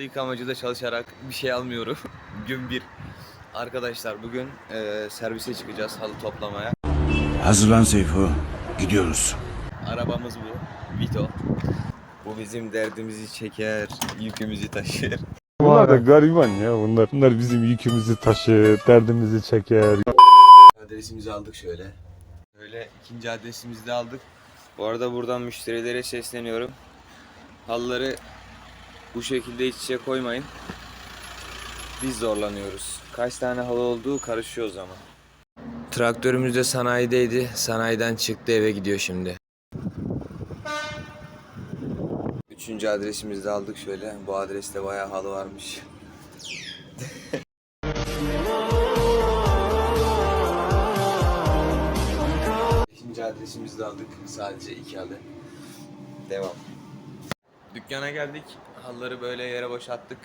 Halı yıkamacıda çalışarak bir şey almıyorum. Gün bir. Arkadaşlar bugün e, servise çıkacağız halı toplamaya. Hazırlan Seyfo. Gidiyoruz. Arabamız bu. Vito. Bu bizim derdimizi çeker, yükümüzü taşır. Bunlar da gariban ya bunlar. Bunlar bizim yükümüzü taşır, derdimizi çeker. Adresimizi aldık şöyle. Böyle ikinci adresimizi de aldık. Bu arada buradan müşterilere sesleniyorum. Halıları bu şekilde iç içe koymayın. Biz zorlanıyoruz. Kaç tane halı olduğu karışıyor o zaman. Traktörümüz de sanayideydi. Sanayiden çıktı eve gidiyor şimdi. Üçüncü adresimizi de aldık şöyle. Bu adreste bayağı halı varmış. Beşinci adresimizi de aldık. Sadece iki halı. Devam. Dükkana geldik. Halıları böyle yere boşalttık.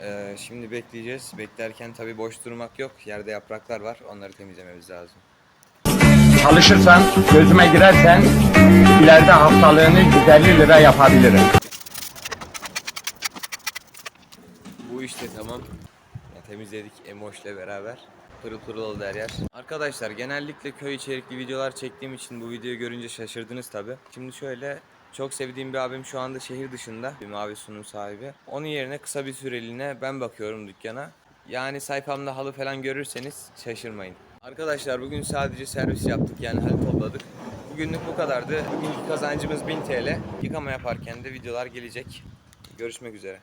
Ee, şimdi bekleyeceğiz. Beklerken tabii boş durmak yok. Yerde yapraklar var. Onları temizlememiz lazım. Çalışırsan, gözüme girersen ileride haftalığını 150 lira yapabilirim. Bu işte tamam. Ya, temizledik Emoş'la beraber. Pırıl pırıl oldu her yer. Arkadaşlar genellikle köy içerikli videolar çektiğim için bu videoyu görünce şaşırdınız tabi. Şimdi şöyle çok sevdiğim bir abim şu anda şehir dışında. Bir mavi sunum sahibi. Onun yerine kısa bir süreliğine ben bakıyorum dükkana. Yani sayfamda halı falan görürseniz şaşırmayın. Arkadaşlar bugün sadece servis yaptık yani halı topladık. Bugünlük bu kadardı. Bugünkü kazancımız 1000 TL. Yıkama yaparken de videolar gelecek. Görüşmek üzere.